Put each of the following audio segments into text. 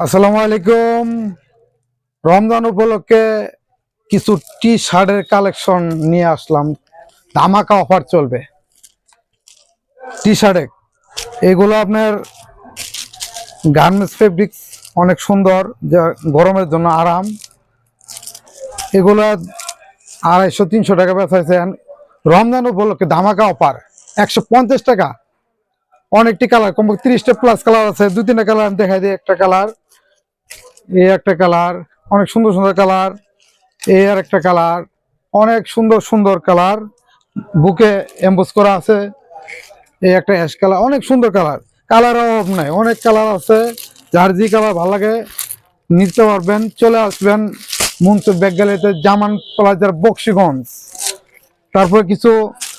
আসসালামু আলাইকুম। রমজান উপলক্ষে কিছু টি শার্টের কালেকশন নিয়ে আসলাম। ধামাকা অফার চলবে। টি শার্টে এগুলো আপনার গার্মেন্টস ফেব্রিক্স অনেক সুন্দর, যা গরমের জন্য আরাম। এগুলো আড়াইশো, তিনশো টাকা বেচাইছেন রমজান উপলক্ষে ধামাকা অফার একশো পঞ্চাশ টাকা। অনেকটি কালার কমপক্ষে তিরিশটা প্লাস কালার আছে। দু তিনটা কালার দেখাই দিই। একটা কালার এই একটা কালার, অনেক সুন্দর সুন্দর কালার। এই আর একটা কালার, অনেক সুন্দর সুন্দর কালার। বুকে এম্বোস করা আছে। এই একটা অ্যাশ কালার, অনেক সুন্দর কালার। কালার অভাব নাই, অনেক কালার আছে। যার যে কালার ভালো লাগে। নিতে পারবেন, চলে আসবেন মুনসুর ব্যাগ গ্যালারিতে, জামান প্লাজার বক্সিগঞ্জ। তারপরে কিছু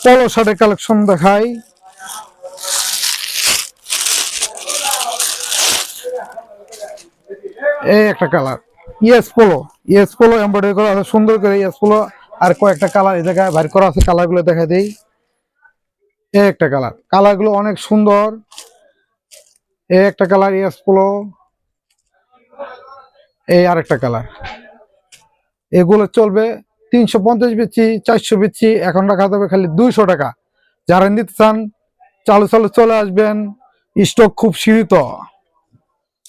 পলো শার্টের কালেকশন দেখাই। এই একটা colour yes polo yes polo embroidery করা আছে, সুন্দর করে ইয়েস পোলো আর কয়েকটা কালার এই জায়গায় বাইর করা আছে কালারগুলো দেখা দেই। এই একটা কালার কালারগুলো অনেক সুন্দর। এই একটা কালার ইয়েস পোলো এই আরেকটা কালার এগুলো চলবে তিনশো পঞ্চাশ বেচি চারশো বেচি এখন রাখা যাবে খালি দুইশো টাকা। যারা নিতে চান, চালু চালু চলে আসবেন। স্টক খুব সীমিত।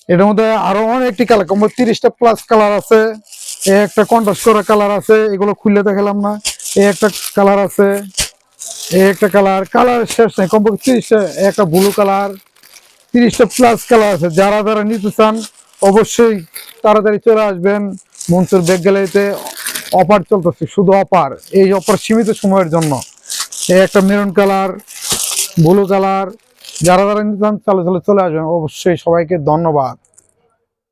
এটার মধ্যে আরও অনেকটি কালার কম তিরিশটা প্লাস কালার আছে। এই একটা কন্ট্রাস্ট করা কালার আছে, এগুলো খুললে দেখালাম না। এই একটা কালার আছে এই একটা কালার কালার শেষ নেই কমপক্ষে তিরিশটা একটা ব্লু কালার তিরিশটা প্লাস কালার আছে, যারা যারা নিতে চান, অবশ্যই তাড়াতাড়ি চলে আসবেন মনসুর ব্যাগ গ্যালারিতে। অফার চলতেছে, শুধু অফার, এই অফার সীমিত সময়ের জন্য। এই একটা মেরুন কালার ব্লু কালার যারা যারা নিতে চান চলে চালু চলে আসবেন অবশ্যই সবাইকে ধন্যবাদ।